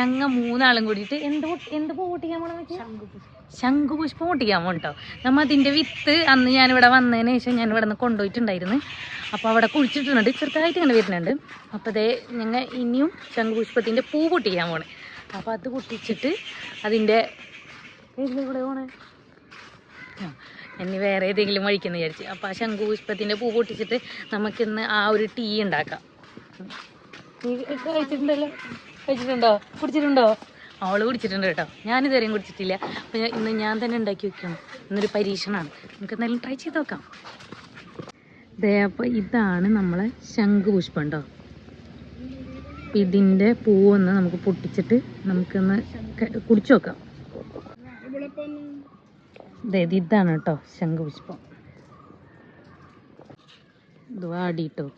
ഞങ്ങ മൂന്നാളും കൂടിയിട്ട് എന്ത് എന്ത് പൂ പൊട്ടിക്കാൻ പോണെന്ന് ശംഖുപുഷ്പം പൊട്ടിക്കാൻ പോകണം കേട്ടോ നമ്മ അതിന്റെ വിത്ത് അന്ന് ഞാൻ ഞാനിവിടെ വന്നതിന് ശേഷം ഞാൻ ഇവിടെ നിന്ന് കൊണ്ടുപോയിട്ടുണ്ടായിരുന്നു. അപ്പോൾ അവിടെ കുഴിച്ചിട്ടുണ്ട് ചെറുതായിട്ട് ഇങ്ങനെ വരുന്നുണ്ട്. അപ്പോൾ അതേ ഞങ്ങൾ ഇനിയും ശംഖുപുഷ്പത്തിന്റെ പൂ പൊട്ടിക്കാൻ പോണേ. അപ്പോൾ അത് പൊട്ടിച്ചിട്ട് അതിന്റെ കൂടെ പോണേ? ഇനി വേറെ ഏതെങ്കിലും വഴിക്കെന്ന് വിചാരിച്ചു. അപ്പോൾ ആ ശംഖുപുഷ്പത്തിന്റെ പൂ പൊട്ടിച്ചിട്ട് നമുക്കിന്ന് ആ ഒരു ടീ ഉണ്ടാക്കാം. കഴിച്ചിട്ടുണ്ടല്ലോ. കഴിച്ചിട്ടുണ്ടോ കുടിച്ചിട്ടുണ്ടോ? അവൾ കുടിച്ചിട്ടുണ്ട് കേട്ടോ. ഞാനിതുവരെയും കുടിച്ചിട്ടില്ല. അപ്പോൾ ഞാൻ- ഇന്ന് ഞാൻ തന്നെ ഉണ്ടാക്കി വെക്കണം ഇന്നൊരു പരീക്ഷണമാണ് നമുക്ക് എന്തായാലും ട്രൈ ചെയ്ത് നോക്കാം. ദേ അപ്പോൾ ഇതാണ് നമ്മളെ ശംഖുപുഷ്പം കേട്ടോ ഇതിന്റെ പൂവൊന്ന് നമുക്ക് പൊട്ടിച്ചിട്ട് നമുക്കൊന്ന് കുടിച്ചു നോക്കാം. ഇത് ഇതാണ് കേട്ടോ ശംഖുപുഷ്പം. ഇത് വാടിട്ടോ.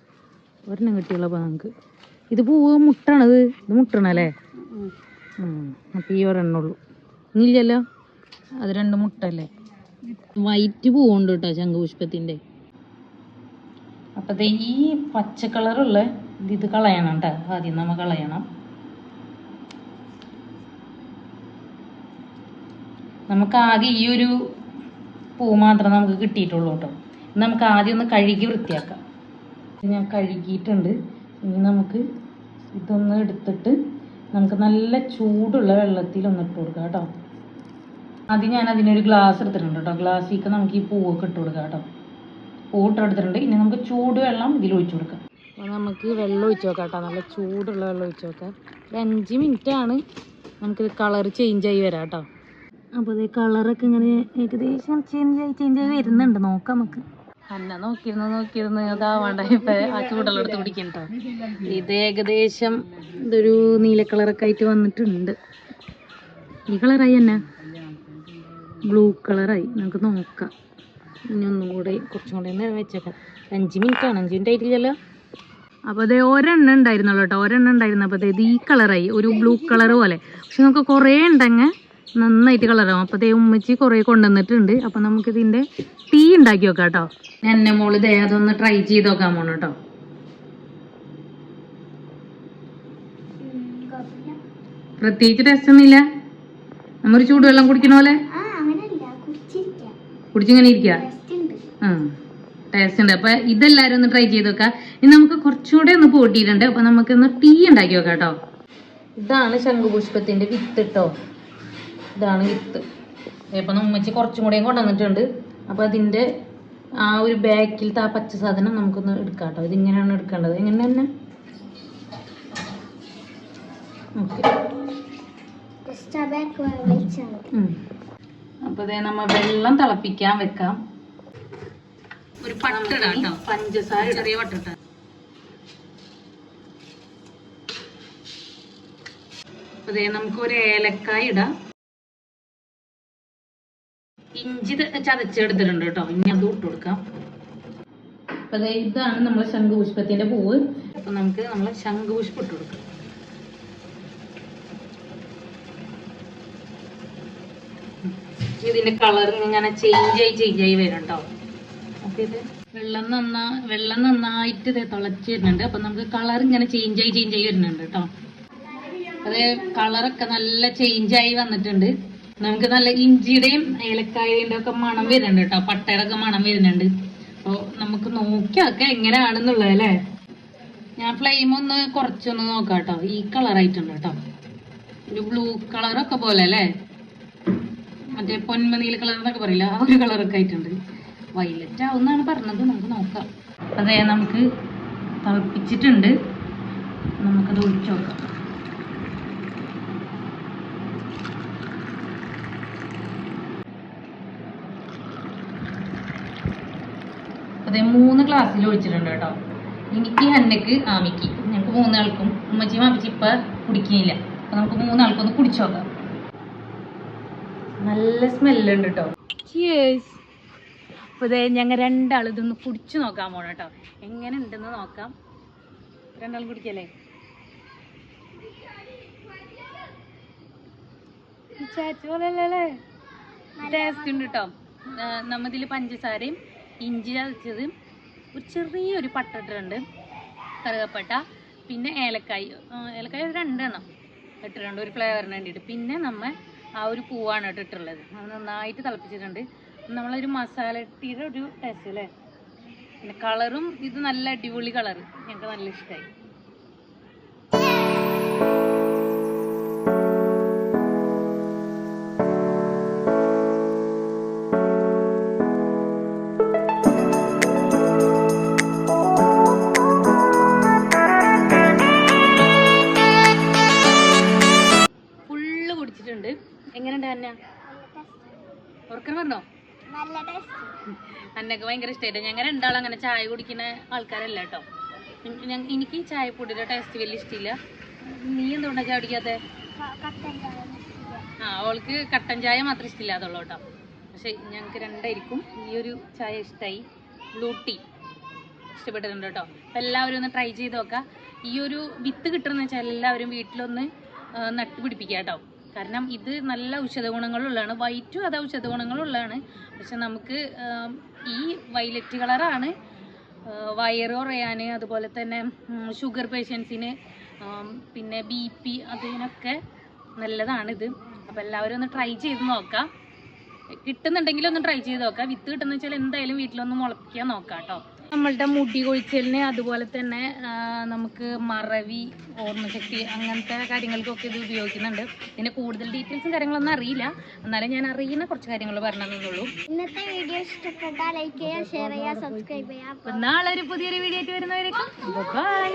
ഒരെണ്ണം കിട്ടിയുള്ള നമുക്ക്. ഇത് പൂവ് മുട്ടാണത്. ഇത് മുട്ടണല്ലേ? അപ്പം ഈ ഒരെണ്ണുള്ളൂ. ഉള്ളൂ ഇനിയില്ലല്ലോ? അത് രണ്ട് മുട്ടല്ലേ? വൈറ്റ് പൂവുണ്ട് കേട്ടോ ശംഖുപുഷ്പത്തിന്റെ അപ്പൊ ദേ ഈ പച്ച കളറുള്ള ഇത് കളയണം കേട്ടോ. ആദ്യം നമ്മ കളയണം. നമുക്ക് ആകെ ഈ ഒരു പൂ മാത്രം നമുക്ക് കിട്ടിയിട്ടുള്ളൂ കേട്ടോ. നമുക്ക് ആദ്യം ഒന്ന് കഴുകി വൃത്തിയാക്കാം. ഞാൻ കഴുകിയിട്ടുണ്ട്. ഇനി നമുക്ക് ഇതൊന്ന് എടുത്തിട്ട് നമുക്ക് നല്ല ചൂടുള്ള വെള്ളത്തിൽ ഒന്ന് ഇട്ട് കൊടുക്കാം കേട്ടോ. ആദ്യം ഞാൻ അതിനൊരു ഗ്ലാസ് എടുത്തിട്ടുണ്ട് കേട്ടോ. ഗ്ലാസ്സിലേക്ക് നമുക്ക് ഈ പൂവൊക്കെ ഇട്ട് കൊടുക്കാം കേട്ടോ. പൂ ഇട്ട് എടുത്തിട്ടുണ്ട് ഇനി നമുക്ക് ചൂടുവെള്ളം ഇതിൽ ഒഴിച്ചു കൊടുക്കാം. അപ്പോൾ നമുക്ക് വെള്ളം ഒഴിച്ച് നോക്കാം കേട്ടോ. നല്ല ചൂടുള്ള വെള്ളം ഒഴിച്ച് നോക്കാം ഒരു അഞ്ച് മിനിറ്റ് ആണ് നമുക്കിത് കളർ ചേഞ്ച് ആയി വരാം കേട്ടോ. അപ്പോൾ ഇത് കളറൊക്കെ ഇങ്ങനെ ഏകദേശം ചേഞ്ച് ആയി ചേഞ്ച് ആയി വരുന്നുണ്ട്. നോക്കാം നമുക്ക്. അന്ന നോക്കിയിരുന്നു നോക്കിയിരുന്നു അതാവാണ്ട ഇപ്പൊ ആ ചൂടുള്ള എടുത്ത് കുടിക്കട്ടോ ഇത് ഏകദേശം ഇതൊരു നീല കളറൊക്കെ ആയിട്ട് വന്നിട്ടുണ്ട്. ഈ കളറായി തന്നെ ബ്ലൂ കളറായി. നമുക്ക് നോക്കാം. ഇനി ഒന്നും കൂടെ കുറച്ചും കൂടെ നേരം വെച്ചേക്കാം. അഞ്ച് മിനിറ്റ് ആണ് അഞ്ച് മിനിറ്റ് ആയിട്ടില്ലല്ലോ? അപ്പോൾ അതേ ഒരെണ്ണം ഉണ്ടായിരുന്നുള്ളൂ കേട്ടോ. ഒരെണ്ണം ഉണ്ടായിരുന്നു അപ്പോൾ അതായത് ഈ കളറായി. ഒരു ബ്ലൂ കളർ പോലെ. പക്ഷെ നമുക്ക് കുറേ ഉണ്ടെങ്കിൽ നന്നായിട്ട് കളറാവും അപ്പോൾ ദേ ഉമ്മച്ചി കുറേ കൊണ്ടുവന്നിട്ടുണ്ട്. അപ്പോൾ ഇതിന്റെ ടീ ഉണ്ടാക്കി നോക്കാം കേട്ടോ. എന്നെ മോൾ ദേ അതൊന്ന് ട്രൈ ചെയ്ത് നോക്കാൻ പോണം കേട്ടോ. പ്രത്യേകിച്ച് രസമില്ല നമ്മൊരു ചൂടുവെള്ളം കുടിക്കണ പോലെ? കുടിച്ചിങ്ങനെ ഇരിക്കുക ആ ടേസ്റ്റ് ഉണ്ട്. അപ്പൊ ഇതെല്ലാരും ഒന്ന് ട്രൈ ചെയ്ത് നോക്കാം. ഇനി നമുക്ക് കുറച്ചുകൂടെ ഒന്ന് പൂട്ടിയിട്ടുണ്ട്. അപ്പൊ നമുക്ക് ഒന്ന് ടീ ഉണ്ടാക്കി നോക്കാം കേട്ടോ. ഇതാണ് ശംഖുപുഷ്പത്തിന്റെ വിത്ത് കേട്ടോ. ഇതാണ് വിത്ത്. ഇപ്പം ഉമ്മച്ചി കുറച്ചും കൂടെയും കൊണ്ടുവന്നിട്ടുണ്ട്. അപ്പോൾ അതിന്റെ ആ ഒരു ബാക്കിലത്തെ ആ പച്ച സാധനം നമുക്കൊന്ന് എടുക്കാം കേട്ടോ. ഇതിങ്ങനെയാണ് എടുക്കേണ്ടത്. ഇങ്ങനെ തന്നെ? ഓക്കെ. അപ്പൊ ദേ നമ്മ വെള്ളം തിളപ്പിക്കാൻ വെക്കാം. ഒരു പട്ടിടാം കേട്ടോ. പഞ്ചസാര ചെറിയ പട്ടിട്ട അപ്പൊ ഇതേ നമുക്ക് ഒരു ഏലക്കായ ഇടാം. ഇഞ്ചി ചതച്ചെടുത്തിട്ടുണ്ട് കേട്ടോ. ഇനി അത് ഇട്ട് കൊടുക്കാം. അപ്പൊ ഇതാണ് നമ്മളെ ശംഖുപുഷ്പത്തിന്റെ പൂവ്. അപ്പൊ നമുക്ക് നമ്മളെ ശംഖുപുഷ്പം ഇട്ട് കൊടുക്കാം. ഇതിന്റെ കളർ ഇങ്ങനെ ചേഞ്ച് ആയി ചേഞ്ച് ആയി വരും കേട്ടോ അപ്പൊ ഇത് വെള്ളം നന്നാ വെള്ളം നന്നായിട്ട് ഇത് തിളച്ച് വരുന്നുണ്ട്. അപ്പൊ നമുക്ക് കളർ ഇങ്ങനെ ചേഞ്ച് ആയി ചേഞ്ച് ആയി വരുന്നുണ്ട് കേട്ടോ അത് കളറൊക്കെ നല്ല ചേഞ്ച് ആയി വന്നിട്ടുണ്ട്. നമുക്ക് നല്ല ഇഞ്ചിയുടെയും ഏലക്കായയുടെ ഒക്കെ മണം വരുന്നുണ്ട് കേട്ടോ. പട്ടയുടെ ഒക്കെ മണം വരുന്നുണ്ട്. അപ്പോൾ നമുക്ക് നോക്കിയൊക്കെ എങ്ങനെയാണെന്നുള്ളത് അല്ലേ ഞാൻ ഫ്ലെയിം ഒന്ന് കുറച്ചൊന്ന് നോക്കാം കേട്ടോ. ഈ കളറായിട്ടുണ്ട് കേട്ടോ. ഒരു ബ്ലൂ കളറൊക്കെ പോലെ അല്ലേ? മറ്റേ പൊന്മനീല കളർ എന്നൊക്കെ പറയില്ല? ആ ഒരു കളറൊക്കെ ആയിട്ടുണ്ട്. വൈലറ്റ് ആവുന്നാണ് പറഞ്ഞത്. നമുക്ക് നോക്കാം. അതെ നമുക്ക് തിളപ്പിച്ചിട്ടുണ്ട്. നമുക്കത് ഒഴിച്ചു നോക്കാം. അതെ മൂന്ന് ക്ലാസ്സിൽ ഒഴിച്ചിട്ടുണ്ട് കേട്ടോ. എനിക്ക് ഹന്നക്ക് ആമിക്ക് ഞങ്ങൾക്ക് മൂന്നാൾക്കും ഉമ്മച്ചിയും അമ്മച്ചി ഇപ്പൊ കുടിക്കുന്നില്ല അപ്പൊ നമുക്ക് മൂന്നാൾക്കൊന്ന് കുടിച്ചു നോക്കാം നല്ല സ്മെല്ലുണ്ട് കേട്ടോ അപ്പോൾ ഇതേ ഞങ്ങൾ രണ്ടാൾ ഇതൊന്ന് കുടിച്ചു നോക്കാൻ പോണം കേട്ടോ എങ്ങനെ ഉണ്ടെന്ന് നോക്കാം. രണ്ടാൾ കുടിക്കല്ലേ? ടേസ്റ്റ് ഉണ്ട് കേട്ടോ നമ്മതിൽ പഞ്ചസാരയും ഇഞ്ചി ചതച്ചത് ഒരു ചെറിയൊരു പട്ടിട്ടുണ്ട് കറുകപ്പട്ട പിന്നെ ഏലക്കായ്. ഏലക്കായി രണ്ടെണ്ണം ഇട്ടിട്ടുണ്ട് ഒരു ഫ്ലേവറിന് വേണ്ടിയിട്ട്. പിന്നെ നമ്മൾ ആ ഒരു പൂവാണ് ഇട്ടിട്ടുള്ളത്. അത് നന്നായിട്ട് തിളപ്പിച്ചിട്ടുണ്ട്. നമ്മളൊരു മസാല ഇട്ടിയുടെ ഒരു ടേസ്റ്റ് അല്ലേ പിന്നെ കളറും ഇത് നല്ല അടിപൊളി കളർ ഞങ്ങൾക്ക് നല്ല ഇഷ്ടമായി കുടിച്ചിട്ടുണ്ട് എങ്ങനെയുണ്ട് അന്ന? ഉറക്കം പറഞ്ഞോ അന്നക്ക് ഭയങ്കര ഇഷ്ടമായിട്ട് ഞങ്ങൾ രണ്ടാളും അങ്ങനെ ചായ കുടിക്കുന്ന ആൾക്കാരല്ല കേട്ടോ. എനിക്ക് ഈ ചായപ്പൊടിയുടെ ടേസ്റ്റ് വലിയ ഇഷ്ടമില്ല നീ എന്തുകൊണ്ടാ ചായ കുടിക്കാത്തേ? ആ അവൾക്ക് കട്ടൻ ചായ മാത്രം ഇഷ്ടമില്ലാതുള്ളൂ കേട്ടോ. പക്ഷെ ഞങ്ങൾക്ക് രണ്ടായിരിക്കും ഈ ഒരു ചായ ഇഷ്ടമായി ബ്ലൂ ടീ ഇഷ്ടപ്പെട്ടിട്ടുണ്ട് കേട്ടോ. അപ്പം എല്ലാവരും ഒന്ന് ട്രൈ ചെയ്ത് നോക്കാം. ഈ ഒരു വിത്ത് കിട്ടുന്ന വെച്ചാൽ എല്ലാവരും വീട്ടിലൊന്ന് നട്ടുപിടിപ്പിക്കാം നട്ട് കേട്ടോ. കാരണം ഇത് നല്ല ഔഷധ ഗുണങ്ങളുള്ളതാണ് വൈറ്റും അത് ഔഷധ ഗുണങ്ങളുള്ളതാണ് പക്ഷെ നമുക്ക് ഈ വൈലറ്റ് കളറാണ് വയറ് കുറയാൻ അതുപോലെ തന്നെ ഷുഗർ പേഷ്യൻസിന് പിന്നെ ബി പി അതിനൊക്കെ നല്ലതാണിത്. അപ്പോൾ എല്ലാവരും ഒന്ന് ട്രൈ ചെയ്ത് നോക്കാം. കിട്ടുന്നുണ്ടെങ്കിൽ ഒന്ന് ട്രൈ ചെയ്ത് നോക്കാം. വിത്ത് കിട്ടുന്ന വെച്ചാൽ എന്തായാലും വീട്ടിലൊന്ന് മുളപ്പിക്കാൻ നോക്കാം കേട്ടോ. നമ്മളുടെ മുടി കൊഴിച്ചലിന് അതുപോലെ തന്നെ നമുക്ക് മറവി ഓർമ്മശക്തി അങ്ങനത്തെ കാര്യങ്ങൾക്കൊക്കെ ഇത് ഉപയോഗിക്കുന്നുണ്ട്. ഇതിന് കൂടുതൽ ഡീറ്റെയിൽസും കാര്യങ്ങളൊന്നും അറിയില്ല. എന്നാലും ഞാൻ അറിയുന്ന കുറച്ച് കാര്യങ്ങൾ പറഞ്ഞതെന്നുള്ളൂ ഇന്നത്തെ വീഡിയോ ഇഷ്ടപ്പെട്ടാൽ ലൈക്ക് ചെയ്യുക ഷെയർ ചെയ്യുക സബ്സ്ക്രൈബ് ചെയ്യുക. നാളെ ഒരു പുതിയൊരു വീഡിയോ ആയിട്ട് വരുന്നവരേക്കും. ബൈ